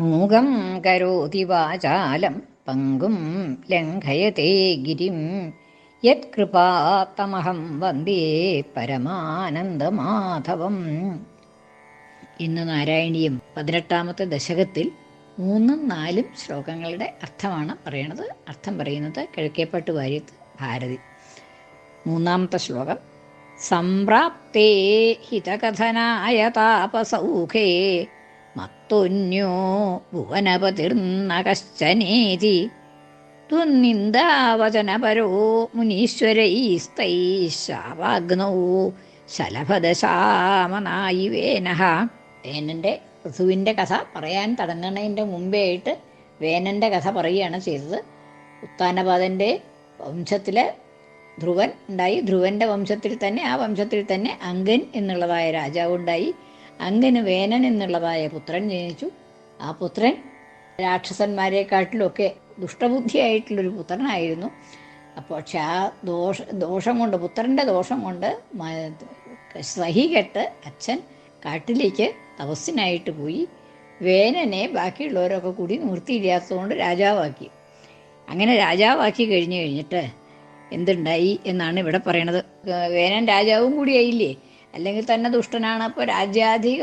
മൂകം കരോതി വാചാലം പങ്കും ലംഘയത്തെ ഗിരിം. യത്കൃപാത്തമഹം വന്ദേ പരമാനന്ദമാധവം. ഇന്ന് നാരായണീയം പതിനെട്ടാമത്തെ ദശകത്തിൽ മൂന്നും നാലും ശ്ലോകങ്ങളുടെ അർത്ഥമാണ് പറയണത്. അർത്ഥം പറയുന്നത് കിഴക്കേപ്പാട്ട് വാര്യത്ത് ഭാരതി. മൂന്നാമത്തെ ശ്ലോകം. സംപ്രാപ്തേ ഹിതകഥനായ താപസൗഖേ മത്തൊന്യോ ഭുവനപതിർന്നകശ്ചനേതി. ത്വന്നിന്ദാവചനപരോ ശലഭദശാമനായി വേനഹ വേനന്റെ ഋതുവിന്റെ കഥ പറയാൻ തുടങ്ങുന്നതിന്റെ മുമ്പേ ആയിട്ട് വേനന്റെ കഥ പറയുകയാണ് ചെയ്തത്. ഉത്താനപാദന്റെ വംശത്തിലെ ധ്രുവൻ ഉണ്ടായി. ധ്രുവന്റെ വംശത്തിൽ തന്നെ ആ വംശത്തിൽ തന്നെ അങ്കൻ എന്നുള്ളതായ രാജാവ് അങ്കന് വേനൻ എന്നുള്ളതായ പുത്രൻ ജനിച്ചു. ആ പുത്രൻ രാക്ഷസന്മാരെക്കാട്ടിലൊക്കെ ദുഷ്ടബുദ്ധിയായിട്ടുള്ളൊരു പുത്രനായിരുന്നു. അപ്പോൾ പക്ഷെ ആ ദോഷ ദോഷം കൊണ്ട് പുത്രന്റെ ദോഷം കൊണ്ട് സഹി കെട്ട് അച്ഛൻ കാട്ടിലേക്ക് തപസ്സിനായിട്ട് പോയി. വേനനെ ബാക്കിയുള്ളവരൊക്കെ കൂടി നിവൃത്തിയില്ലാത്തതുകൊണ്ട് രാജാവാക്കി. അങ്ങനെ രാജാവാക്കി കഴിഞ്ഞു കഴിഞ്ഞിട്ട് എന്തുണ്ടായി എന്നാണ് ഇവിടെ പറയണത്. വേനൻ രാജാവും കൂടിയായില്ലേ അല്ലെങ്കിൽ തന്നെ ദുഷ്ടനാണ്. അപ്പോൾ രാജ്യാധിക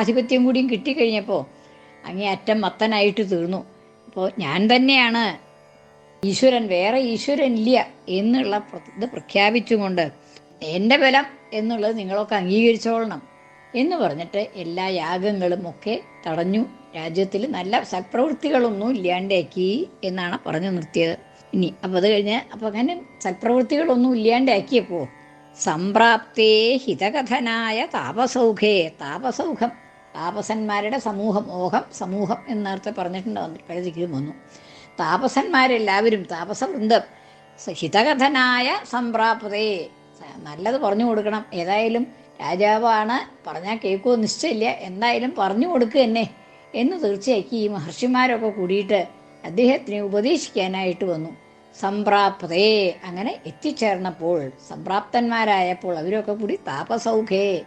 ആധിപത്യം കൂടിയും കിട്ടിക്കഴിഞ്ഞപ്പോൾ അങ്ങേ അറ്റം മത്തനായിട്ട് തീർന്നു. അപ്പോൾ ഞാൻ തന്നെയാണ് ഈശ്വരൻ വേറെ ഈശ്വരൻ ഇല്ല എന്നുള്ള ഇത് പ്രഖ്യാപിച്ചുകൊണ്ട് എന്റെ ബലം എന്നുള്ളത് നിങ്ങളൊക്കെ അംഗീകരിച്ചോളണം എന്ന് പറഞ്ഞിട്ട് എല്ലാ യാഗങ്ങളും ഒക്കെ തടഞ്ഞു. രാജ്യത്തിൽ നല്ല സൽപ്രവൃത്തികളൊന്നും ഇല്ലാണ്ടാക്കി എന്നാണ് പറഞ്ഞു നിർത്തിയത്. ഇനി അപ്പോൾ അത് കഴിഞ്ഞ് അപ്പോൾ അങ്ങനെ സൽപ്രവൃത്തികളൊന്നും ഇല്ലാണ്ടാക്കിയപ്പോൾ സംപ്രാപ്തേ ഹിതകഥനായ താപസൗഖേ താപസൗഖം. താപസന്മാരുടെ സമൂഹം ഓഹം സമൂഹം എന്നർത്ഥം പറഞ്ഞിട്ടുണ്ട് പലതിക്കും വന്നു. താപസന്മാരെല്ലാവരും താപസവൃന്ദം ഹിതകഥനായ സംപ്രാപ്തേ നല്ലത് പറഞ്ഞു കൊടുക്കണം. ഏതായാലും രാജാവാണ് പറഞ്ഞാൽ കേൾക്കുമോ നിശ്ചയമില്ല എന്തായാലും പറഞ്ഞു കൊടുക്കുക തന്നെ എന്ന് തീർച്ചയാക്കി ഈ മഹർഷിമാരൊക്കെ കൂടിയിട്ട് അദ്ദേഹത്തിനെ ഉപദേശിക്കാനായിട്ട് വന്നു. സംപ്രാപ്തേ. അങ്ങനെ എത്തിച്ചേർന്നപ്പോൾ സംപ്രാപ്തന്മാരായപ്പോൾ അവരൊക്കെ കൂടി താപസൗഖേ.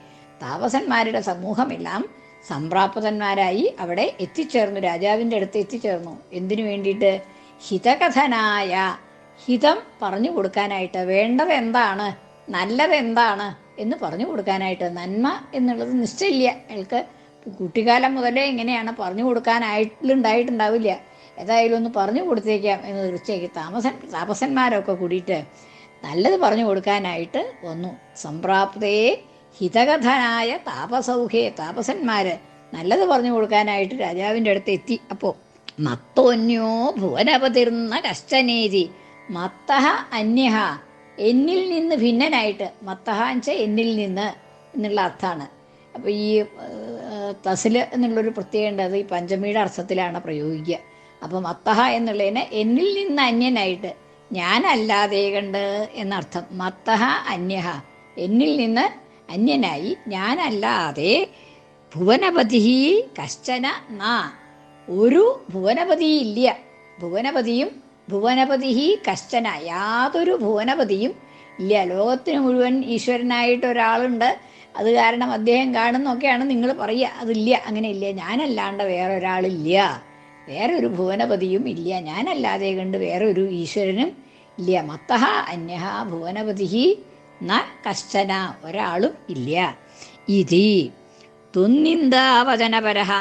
താപസന്മാരുടെ സമൂഹമെല്ലാം സംപ്രാപ്തന്മാരായി അവിടെ എത്തിച്ചേർന്നു രാജാവിന്റെ അടുത്ത് എത്തിച്ചേർന്നു. എന്തിനു വേണ്ടിയിട്ട്? ഹിതകഥനായ ഹിതം പറഞ്ഞു കൊടുക്കാനായിട്ട്. വേണ്ടത് എന്താണ്? നല്ലത് എന്താണ്? എന്ന് പറഞ്ഞു കൊടുക്കാനായിട്ട്. നന്മ എന്നുള്ളത് നിശ്ചയില്ല. അയാൾക്ക് കുട്ടിക്കാലം മുതലേ ഇങ്ങനെയാണ് പറഞ്ഞു കൊടുക്കാനായിട്ടുണ്ടായിട്ടുണ്ടാവില്ല. ഏതായാലും ഒന്ന് പറഞ്ഞു കൊടുത്തേക്കാം എന്ന് തീർച്ചയായും താമസൻ താപസന്മാരൊക്കെ കൂടിയിട്ട് നല്ലത് പറഞ്ഞു കൊടുക്കാനായിട്ട് വന്നു. സംപ്രാപ്തയെ ഹിതകഥനായ താപസൗഖ്യ താപസന്മാർ നല്ലത് പറഞ്ഞു കൊടുക്കാനായിട്ട് രാജാവിന്റെ അടുത്ത് എത്തി. അപ്പോൾ മത്തോന്യോ ഭുവനപതിർന്ന കശ്ചനേതി മത്തഹ അന്യഹ എന്നിൽ നിന്ന് ഭിന്നനായിട്ട് മത്തഹ വെച്ചാൽ എന്നിൽ നിന്ന് എന്നുള്ള അർത്ഥമാണ് അപ്പോൾ ഈ തസിൽ എന്നുള്ളൊരു പ്രത്യേകത അത് ഈ പഞ്ചമിയുടെ അർത്ഥത്തിലാണ് പ്രയോഗിക്കുക. അപ്പോൾ മത്തഹ എന്നുള്ളതിന് എന്നിൽ നിന്ന് അന്യനായിട്ട് ഞാനല്ലാതെ കണ്ട് എന്നർത്ഥം. മത്തഹ അന്യഹ. എന്നിൽ നിന്ന് അന്യനായി ഞാനല്ലാതെ ഭുവനപതി കശ്ചന നാ. ഒരു ഭുവനപതി ഇല്ല. ഭുവനപതിയും ഭുവനപതി കശ്ചന. യാതൊരു ഭുവനപതിയും ഇല്ല. ലോകത്തിന് മുഴുവൻ ഈശ്വരനായിട്ട് ഒരാളുണ്ട്. അത് കാരണം അദ്ദേഹം കാണുന്നൊക്കെയാണ് നിങ്ങൾ പറയുക. അതില്ല. അങ്ങനെ ഇല്ല ഞാനല്ലാണ്ട് വേറെ ഒരാളില്ല വേറെ ഒരു ഭുവനപതിയും ഇല്ല. ഞാനല്ലാതെ കണ്ട് വേറൊരു ഈശ്വരനും ഇല്ല. മത്തഹ അന്യഹ ഭുവനപതി ന കശ്ചന ഒരാളും ഇല്ല. ഇതി തുന്നിന്ദാവചനപരഹ.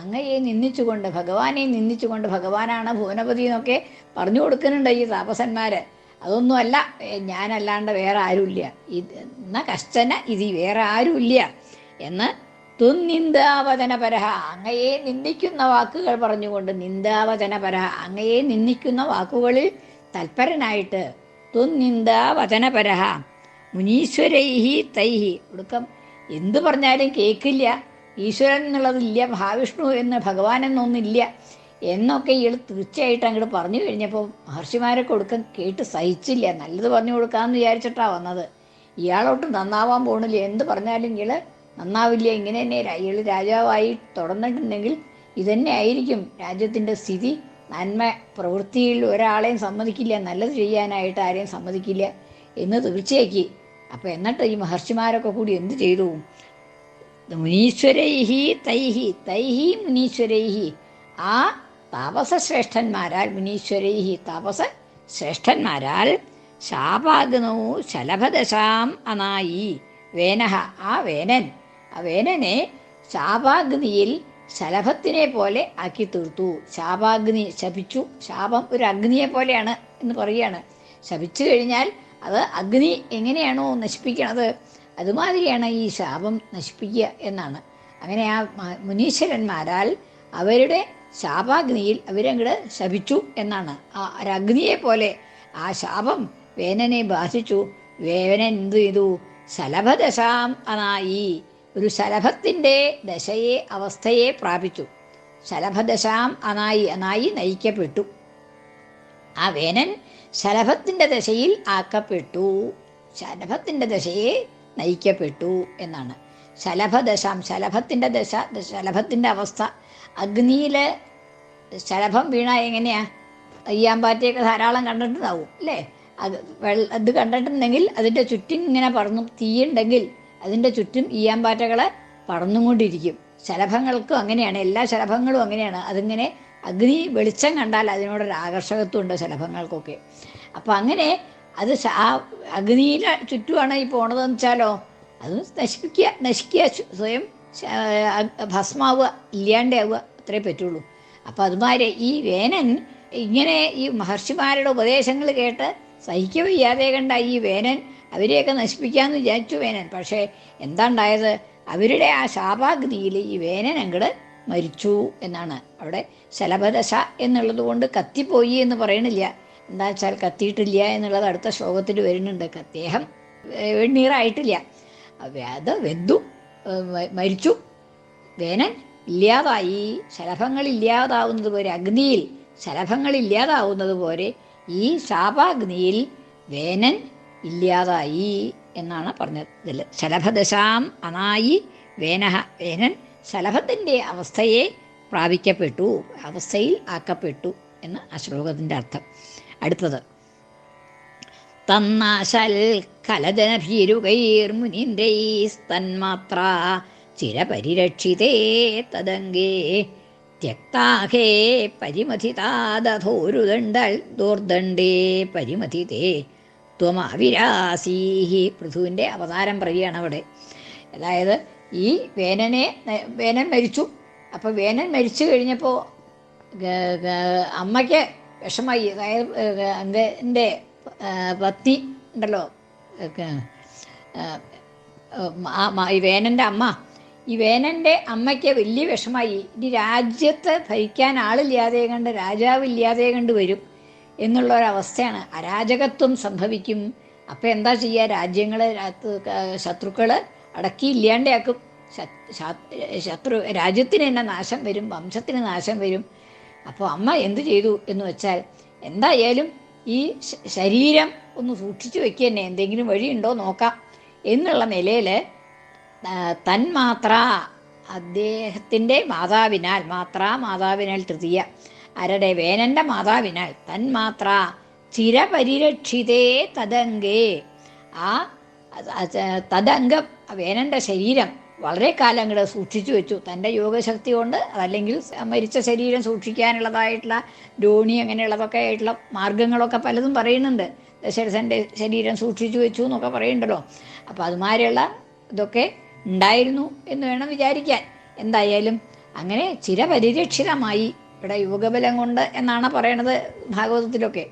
അങ്ങയെ നിന്ദിച്ചുകൊണ്ട് ഭഗവാനെ നിന്ദിച്ചുകൊണ്ട് ഭഗവാനാണ് ഭുവനപതി എന്നൊക്കെ പറഞ്ഞു കൊടുക്കുന്നുണ്ട് ഈ താപസന്മാര്. അതൊന്നുമല്ല ഞാനല്ലാണ്ട് വേറെ ആരുമില്ല. ഇത് എന്ന കശ്ചന ഇതി വേറെ ആരുമില്ല എന്ന് തുന്നിന്ദാവചനപരഹ. അങ്ങയെ നിന്ദിക്കുന്ന വാക്കുകൾ പറഞ്ഞുകൊണ്ട് നിന്ദാവചനപരഹ. അങ്ങയെ നിന്ദിക്കുന്ന വാക്കുകളിൽ തൽപരനായിട്ട് തുന്നിന്ദാവചനപരഹ. മുനീശ്വരൈഹി തൈഹി. ഒടുക്കം എന്തു പറഞ്ഞാലും കേൾക്കില്ല. ഈശ്വരൻ എന്നുള്ളതില്ല മഹാവിഷ്ണു എന്ന് ഭഗവാൻ എന്നൊന്നില്ല എന്നൊക്കെ ഇയാൾ തീർച്ചയായിട്ടും അങ്ങോട്ട് പറഞ്ഞു കഴിഞ്ഞപ്പോൾ മഹർഷിമാരൊക്കെ കൊടുക്കാൻ കേട്ട് സഹിച്ചില്ല. നല്ലത് പറഞ്ഞു കൊടുക്കാമെന്ന് വിചാരിച്ചിട്ടാണ് വന്നത്. ഇയാളോട്ട് നന്നാവാൻ പോകണില്ല എന്ത് പറഞ്ഞാലും ഇയാൾ നന്നാവില്ല ഇങ്ങനെ തന്നെ അയാൾ രാജാവായി തുടർന്നിട്ടുണ്ടെങ്കിൽ ഇതന്നെ ആയിരിക്കും. രാജ്യത്തിന്റെ സ്ഥിതി നന്മ പ്രവൃത്തിയിൽ ഒരാളെയും സമ്മതിക്കില്ല നല്ലത് ചെയ്യാനായിട്ട് ആരെയും സമ്മതിക്കില്ല എന്ന് തീർച്ചയാക്കി. അപ്പോൾ എന്നിട്ട് ഈ മഹർഷിമാരൊക്കെ കൂടി എന്ത് ചെയ്തു? മുനീശ്വരൈഹി തൈഹി തൈഹി മുനീശ്വരൈഹി. ആ താപസശ്രേഷ്ഠന്മാരാൽ മുനീശ്വരൈഹി താപസ ശ്രേഷ്ഠന്മാരാൽ ശാപാഗ്നോ ശലഭദശാം അനായി. വേനഹ ആ വേനൻ വേനനെ ശാപാഗ്നിയിൽ ശലഭത്തിനെ പോലെ ആക്കി തീർത്തു. ശാപാഗ്നി ശപിച്ചു. ശാപം ഒരു അഗ്നിയെ പോലെയാണ് എന്ന് പറയുകയാണ്. ശപിച്ചു കഴിഞ്ഞാൽ അത് അഗ്നി എങ്ങനെയാണോ നശിപ്പിക്കണത് അതുമാതിരിയാണ് ഈ ശാപം നശിപ്പിക്കുക എന്നാണ്. അങ്ങനെ ആ മുനീശ്വരന്മാരാൽ അവരുടെ ശാപാഗ്നിയിൽ അവരങ്ങട് ശപിച്ചു എന്നാണ്. ആ ഒരു അഗ്നിയെ പോലെ ആ ശാപം വേനനെ ബാധിച്ചു. വേനൻ എന്തു ചെയ്തു? ശലഭദശാം അനായി. ഒരു ശലഭത്തിന്റെ ദശയെ അവസ്ഥയെ പ്രാപിച്ചു. ശലഭദശാം അനായി അനായി നയിക്കപ്പെട്ടു. ആ വേനൻ ശലഭത്തിന്റെ ദശയിൽ ആക്കപ്പെട്ടു. ശലഭത്തിന്റെ ദശയെ നയിക്കപ്പെട്ടു എന്നാണ്. ശലഭദശാം ശലഭത്തിന്റെ ദശ ശലഭത്തിന്റെ അവസ്ഥ. അഗ്നിയിൽ ശലഭം വീണ എങ്ങനെയാ? അയ്യാമ്പാറ്റയൊക്കെ ധാരാളം കണ്ടിട്ടുണ്ടാവും അല്ലേ? അത് വെള്ള അത് കണ്ടിട്ടുണ്ടെങ്കിൽ അതിന്റെ ചുറ്റും ഇങ്ങനെ പറന്നു തീയുണ്ടെങ്കിൽ അതിന്റെ ചുറ്റും ഈയാമ്പാറ്റകൾ പറന്നുകൊണ്ടിരിക്കും ശലഭങ്ങൾക്കും അങ്ങനെയാണ് എല്ലാ ശലഭങ്ങളും അങ്ങനെയാണ്. അതിങ്ങനെ അഗ്നി വെളിച്ചം കണ്ടാൽ അതിനോടൊരു ആകർഷകത്വം ഉണ്ട് ശലഭങ്ങൾക്കൊക്കെ. അപ്പം അങ്ങനെ അത് ആ അഗ്നിയിലെ ചുറ്റുമാണ് ഈ പോണതെന്ന് വെച്ചാലോ അത് നശിപ്പിക്കുക നശിക്കുക സ്വയം ഭസ്മാവുക ഇല്ലാണ്ടാവുക അത്രേ പറ്റുള്ളൂ. അപ്പം അതുമാതിരി ഈ വേനൻ ഇങ്ങനെ ഈ മഹർഷിമാരുടെ ഉപദേശങ്ങൾ കേട്ട് സഹിക്കവയ്യാതെ കണ്ട ഈ വേനൻ അവരെയൊക്കെ നശിപ്പിക്കാമെന്ന് വിചാരിച്ചു വേനൻ. പക്ഷേ എന്താണ്ടായത്? അവരുടെ ആ ശാപാഗ്നിയിൽ ഈ വേനൻ അങ്ങട് മരിച്ചു എന്നാണ്. അവിടെ ശലഭദശ എന്നുള്ളത് കൊണ്ട് കത്തിപ്പോയി എന്ന് പറയണില്ല. എന്താ വെച്ചാൽ കത്തിയിട്ടില്ല എന്നുള്ളത് അടുത്ത ശ്ലോകത്തിൽ വരുന്നുണ്ട്. അദ്ദേഹം വെണ്ണീറായിട്ടില്ല. അത് വെന്തു മരിച്ചു. വേനൻ ഇല്ലാതായി. ശലഭങ്ങൾ ഇല്ലാതാവുന്നത് പോലെ അഗ്നിയിൽ ശലഭങ്ങൾ ഇല്ലാതാവുന്നത് പോലെ ഈ ശാപാഗ്നിയിൽ വേനൻ ഇല്ലാതായി എന്നാണ് പറഞ്ഞത് ഇതിൽ ശലഭദശാം അനായി വേനഹ വേനൻ ശലഭത്തിന്റെ അവസ്ഥയെ പ്രാപിക്കപ്പെട്ടു അവസ്ഥയിൽ ആക്കപ്പെട്ടു എന്ന് ആ ശ്ലോകത്തിന്റെ അർത്ഥം. അടുത്തത്. തന്നാശൽ കലജനഭീരുകൈർമുനീന്ദ്രൈസ്തന്മാത്ര ചിരപരിരക്ഷിതേ തദംഗേ ത്യക്താഹേ പരിമഥിതാദോരുദണ്ഡൽ ദോർദണ്ഡേ പരിമഥിതേ ത്വമാവിരാസീഹി. പൃഥുവിന്റെ അവതാരം പറയുകയാണ് അവിടെ. അതായത് ഈ വേനനെ വേനൻ മരിച്ചു. അപ്പോൾ വേനൻ മരിച്ചു കഴിഞ്ഞപ്പോൾ അമ്മയ്ക്ക് വിഷമായി. അതായത് എന്റെ പത്നി ഉണ്ടല്ലോ. ഈ വേനന്റെ അമ്മ. ഈ വേനന്റെ അമ്മയ്ക്ക് വലിയ വിഷമായി. ഇനി രാജ്യത്ത് ഭരിക്കാൻ ആളില്ലാതെ കണ്ട് രാജാവില്ലാതെ കണ്ട് വരും. എന്നുള്ള ഒരവസ്ഥയാണ് അരാജകത്വം സംഭവിക്കും. അപ്പം എന്താ ചെയ്യുക രാജ്യങ്ങൾ ശത്രുക്കൾ അടക്കി ഇല്ലാണ്ടാക്കും ശത്രു രാജ്യത്തിന് തന്നെ നാശം വരും വംശത്തിന് നാശം വരും. അപ്പോൾ അമ്മ എന്തു ചെയ്തു എന്ന് വെച്ചാൽ എന്തായാലും ഈ ശരീരം ഒന്ന് സൂക്ഷിച്ചു വെക്കുക തന്നെ. എന്തെങ്കിലും വഴിയുണ്ടോ നോക്കാം. എന്നുള്ള നിലയിൽ തന്മാത്ര അദ്ദേഹത്തിന്റെ മാതാവിനാൽ മാത്ര മാതാവിനാൽ തൃതീയ ആരുടെ വേനന്റെ മാതാവിനാൽ തന്മാത്ര ചിരപരിരക്ഷിതേ തദംഗേ. ആ തദംഗം വേനന്റെ ശരീരം വളരെ കാലം അങ്ങോട്ട് സൂക്ഷിച്ചു വെച്ചു. തന്റെ യോഗശക്തി കൊണ്ട് അതല്ലെങ്കിൽ മരിച്ച ശരീരം സൂക്ഷിക്കാനുള്ളതായിട്ടുള്ള രോണി അങ്ങനെയുള്ളതൊക്കെ ആയിട്ടുള്ള മാർഗങ്ങളൊക്കെ പലതും പറയുന്നുണ്ട്. ദശരഥന്റെ ശരീരം സൂക്ഷിച്ചു വെച്ചു എന്നൊക്കെ പറയുന്നുണ്ടല്ലോ. അപ്പോൾ അതുമാതിരിയുള്ള ഇതൊക്കെ ഉണ്ടായിരുന്നു എന്ന് വേണം വിചാരിക്കാൻ. എന്തായാലും അങ്ങനെ ചിരപരിരക്ഷിതമായി ഇവിടെ യോഗബലം കൊണ്ട് എന്നാണ് പറയണത് ഭാഗവതത്തിലൊക്കെ.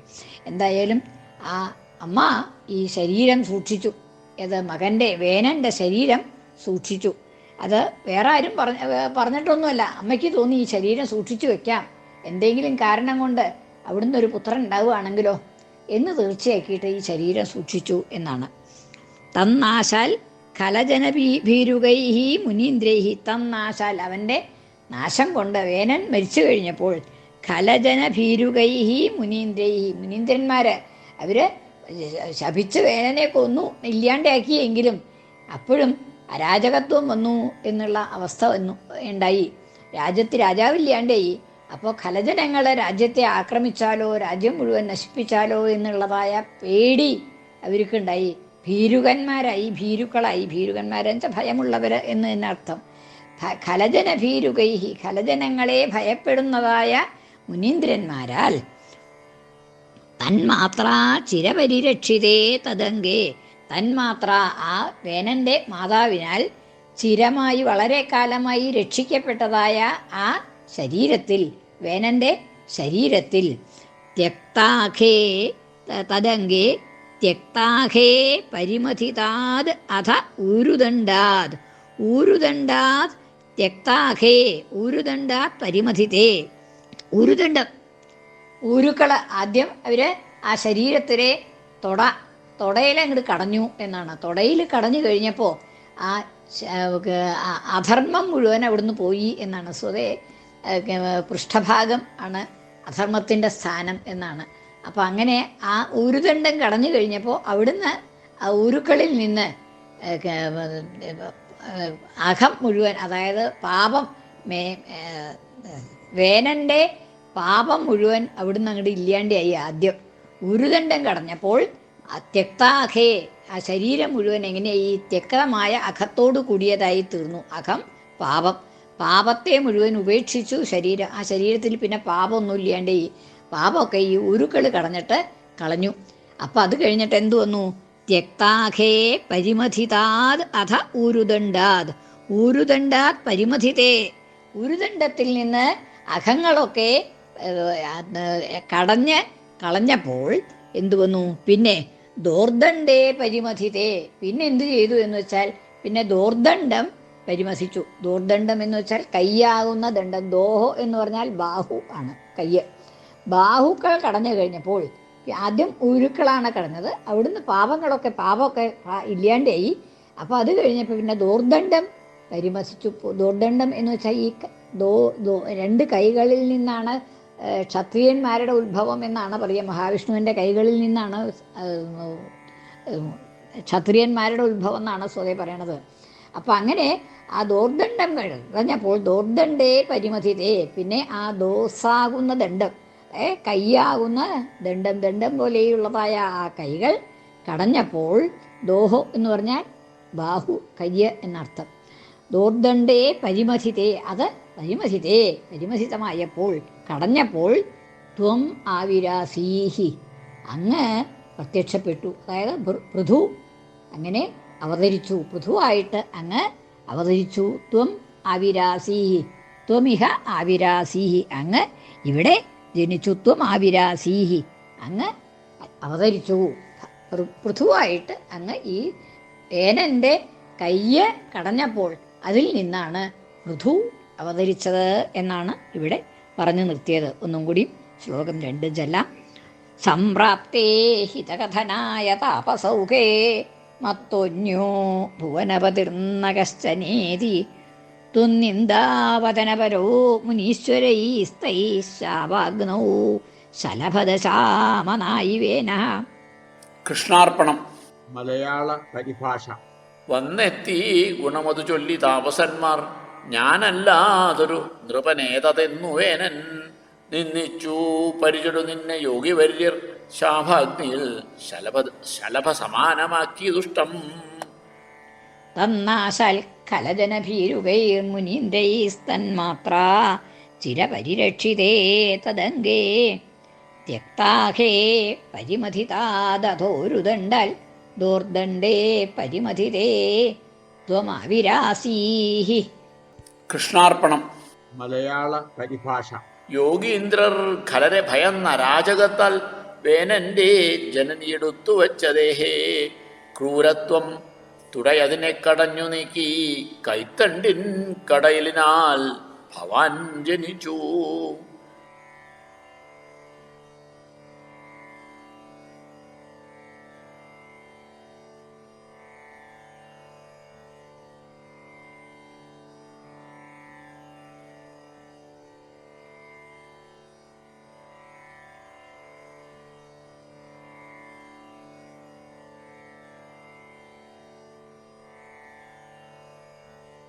എന്തായാലും ആ അമ്മ ഈ ശരീരം സൂക്ഷിച്ചു. അത് മകന്റെ വേനന്റെ ശരീരം സൂക്ഷിച്ചു. അത് വേറെ ആരും പറഞ്ഞ പറഞ്ഞിട്ടൊന്നുമല്ല. അമ്മയ്ക്ക് തോന്നി ഈ ശരീരം സൂക്ഷിച്ചു വെക്കാം. എന്തെങ്കിലും കാരണം കൊണ്ട് അവിടുന്ന് ഒരു പുത്രൻ ഉണ്ടാവുകയാണെങ്കിലോ എന്ന് തീർച്ചയാക്കിയിട്ട് ഈ ശരീരം സൂക്ഷിച്ചു എന്നാണ്. തന്നാശാൽ കലജന ഭീരുകൈഹി മുനീന്ദ്രൈഹി. തന്നാശാൽ അവന്റെ നാശം കൊണ്ട വേനൻ മരിച്ചു കഴിഞ്ഞപ്പോൾ കലജന ഭീരുകൈഹി മുനീന്ദ്രൈഹി. മുനീന്ദ്രന്മാര് അവർ ശപിച്ച് വേനനെ കൊന്നു ഇല്ലാണ്ടാക്കിയെങ്കിലും അപ്പോഴും അരാജകത്വം വന്നു എന്നുള്ള അവസ്ഥ വന്നു ഉണ്ടായി. രാജ്യത്ത് രാജാവില്ലാണ്ടായി അപ്പോൾ ഖലജനങ്ങൾ രാജ്യത്തെ ആക്രമിച്ചാലോ രാജ്യം മുഴുവൻ നശിപ്പിച്ചാലോ എന്നുള്ളതായ പേടി അവർക്കുണ്ടായി. ഭീരുകന്മാരായി ഭീരുക്കളായി. ഭീരുകന്മാരെന്ന് ഭയമുള്ളവർ എന്ന് തന്നെ അർത്ഥം ഭ- ഖലജന ഭീരുകൈഹി ഖലജനങ്ങളെ ഭയപ്പെടുന്നതായ മുനീന്ദ്രന്മാരാൽ തന്മാത്ര ചിരപരിരക്ഷിതേ തദങ്കേ തന്മാത്ര ആ വേനന്റെ മാതാവിനാൽ ചിരമായി വളരെ കാലമായി രക്ഷിക്കപ്പെട്ടതായ ആ ശരീരത്തിൽ വേനന്റെ ശരീരത്തിൽ ത്യക്താഖേ തദങ്കേ ത്യക്താഖേ പരിമഥിതാത് അഥ ഊരുദണ്ഡാത് ഊരുദണ്ഡാത് ത്യക്താഖേ ഉരുദണ്ഡാ പരിമഥിതേ ഉരുദണ്ഡം ഊരുക്കൾ ആദ്യം അവർ ആ ശരീരത്തിലെ തൊട തൊടയിൽ അങ്ങോട്ട് കടഞ്ഞു എന്നാണ്. തൊടയിൽ കടഞ്ഞു കഴിഞ്ഞപ്പോൾ ആ അധർമ്മം മുഴുവൻ അവിടുന്ന് പോയി എന്നാണ്. സ്വതേ പൃഷ്ഠഭാഗം ആണ് അധർമ്മത്തിന്റെ സ്ഥാനം എന്നാണ്. അപ്പോൾ അങ്ങനെ ആ ഉരുദണ്ഡം കടഞ്ഞു കഴിഞ്ഞപ്പോൾ അവിടുന്ന് ആ ഉരുക്കളിൽ നിന്ന് അകം മുഴുവൻ അതായത് പാപം മേ വേനന്റെ പാപം മുഴുവൻ അവിടുന്ന് അങ്ങോട്ട് ഇല്ലാണ്ടായി ആദ്യം. ഉരുദണ്ഡം കടഞ്ഞപ്പോൾ അത്യക്താഹേ ആ ശരീരം മുഴുവൻ എങ്ങനെയായി ത്യക്തമായ അഖത്തോട് കൂടിയതായി തീർന്നു. അഖം പാപം. പാപത്തെ മുഴുവൻ ഉപേക്ഷിച്ചു ശരീരം. ആ ശരീരത്തിൽ പിന്നെ പാപമൊന്നും ഇല്ലാണ്ടായി. പാപമൊക്കെ ഈ ഉരുക്കൾ കടഞ്ഞിട്ട് കളഞ്ഞു. അപ്പം അത് കഴിഞ്ഞിട്ട് എന്തു വന്നു? ത്യക്താഖേ പരിമഥിതാത് അഥ ഊരുദണ്ഡാത്. ഊരുദണ്ഡാത് പരിമഥിതേ. ഉരുദണ്ഡത്തിൽ നിന്ന് അഖങ്ങളൊക്കെ കടഞ്ഞ് കളഞ്ഞപ്പോൾ എന്തു വന്നു? പിന്നെ ദോർദണ്ഡേ പരിമഥിതേ. പിന്നെ എന്ത് ചെയ്തു എന്ന് വെച്ചാൽ പിന്നെ ദോർദണ്ഡം പരിമസിച്ചു ദോർദണ്ഡം എന്ന് വെച്ചാൽ കയ്യാകുന്ന ദണ്ഡം. ദോഹോ എന്ന് പറഞ്ഞാൽ ബാഹു ആണ് കയ്യ്. ബാഹുക്കൾ കടഞ്ഞു കഴിഞ്ഞപ്പോൾ ആദ്യം ഉരുക്കളാണ് കിടന്നത് അവിടുന്ന് പാപങ്ങളൊക്കെ പാപമൊക്കെ ഇല്ലാണ്ടായി. അപ്പോൾ അത് കഴിഞ്ഞപ്പോൾ പിന്നെ ദോർദണ്ഡം പരിമസിച്ചു ദോർദണ്ഡം എന്ന് വെച്ചാൽ ഈ ദോ ദോ രണ്ട് കൈകളിൽ നിന്നാണ് ക്ഷത്രിയന്മാരുടെ ഉത്ഭവം എന്നാണ് പറയുക. മഹാവിഷ്ണുവിന്റെ കൈകളിൽ നിന്നാണ് ക്ഷത്രിയന്മാരുടെ ഉത്ഭവം എന്നാണ് സ്വതേ പറയണത്. അപ്പം അങ്ങനെ ആ ദോർദണ്ഡം കഴിഞ്ഞപ്പോൾ ദോർദണ്ഡേ പരിമതിതേ. പിന്നെ ആ ദോസാകുന്ന ദണ്ഡം. ഏ കയ്യാകുന്ന ദണ്ഡം ദണ്ഡം പോലെയുള്ളതായ ആ കൈകൾ കടഞ്ഞപ്പോൾ ദോഹോ എന്ന് പറഞ്ഞാൽ ബാഹു കയ്യ് എന്നർത്ഥം. ദോർദണ്ഡേ പരിമസിതേ അത് പരിമസിതേ പരിമസിതമായപ്പോൾ കടഞ്ഞപ്പോൾ ത്വം ആവിരാസീഹി. അങ്ങ് പ്രത്യക്ഷപ്പെട്ടു. അതായത് പൃഥു അങ്ങനെ അവതരിച്ചു. പൃഥുവായിട്ട് അങ്ങ് അവതരിച്ചു. ത്വം ആവിരാസീഹി. ത്വമിഹ ആവിരാസീഹി. അങ്ങ് ഇവിടെ ജനിച്ചു ആവിരാ ആവിരാസീഹി. അങ്ങ് അവതരിച്ചു. പൃഥുവായിട്ട് അങ്ങ് ഈ ഏനന്റെ കയ്യ് കടഞ്ഞപ്പോൾ അതിൽ നിന്നാണ് പൃഥു അവതരിച്ചത് എന്നാണ് ഇവിടെ പറഞ്ഞു നിർത്തിയത്. ഒന്നും കൂടി ശ്ലോകം രണ്ട് ചെല്ലാം സംപ്രാപ്തേ ഹിതകഥനായ താപസൗഖേ മത്തൊന്യോ ഭുവനപതിർന്ന കശ്ചനേതി തുന്നിന്ദാവതനപരോ മുനീശ്വരൈസ്തൈ ശാവാഗ്നൗ ശലഭദശാമനായിവേന കൃഷ്ണാർപ്പണം. മലയാള പരിഭാഷ. വന്നെത്തി ഗുണമതു ചൊല്ലി താപസന്മാർ. ഞാനല്ലാതൊരു നൃപനേതതെന്നുവേനൻ. നിന്നിച്ചു പരിചടു നിന്നെ യോഗിവര്യർ. ശാഭാഗ്നിയിൽ ശലഭ ശലഭ സമാനമാക്കി ദുഷ്ടം. തന്നാശാൽ ഖലജനഭീരുകൈർ മുനീന്ദ്രൈസ്തന്മാത്ര ചിരപരിരക്ഷിതേ തദംഗേ. ത്യക്താഹേ പരിമഥിതാദോരുദണ്ഡൽ ദോർദണ്ഡേ പരിമഥിതേ ത്വമാവിരാസീഹി. കൃഷ്ണാർപ്പണം. മലയാള പരിഭാഷ. യോഗീന്ദ്രർ ഖലരെ ഭയന്ന രാജകത്താൽ വേനന്റെ ജനനിയെടുത്തു വച്ചതേഹേ. ക്രൂരത്വം തുടയതിനെ കടഞ്ഞു നീക്കി. കൈത്തണ്ടിൻ കടയിലിനാൽ ഭവാൻ ജനിച്ചു.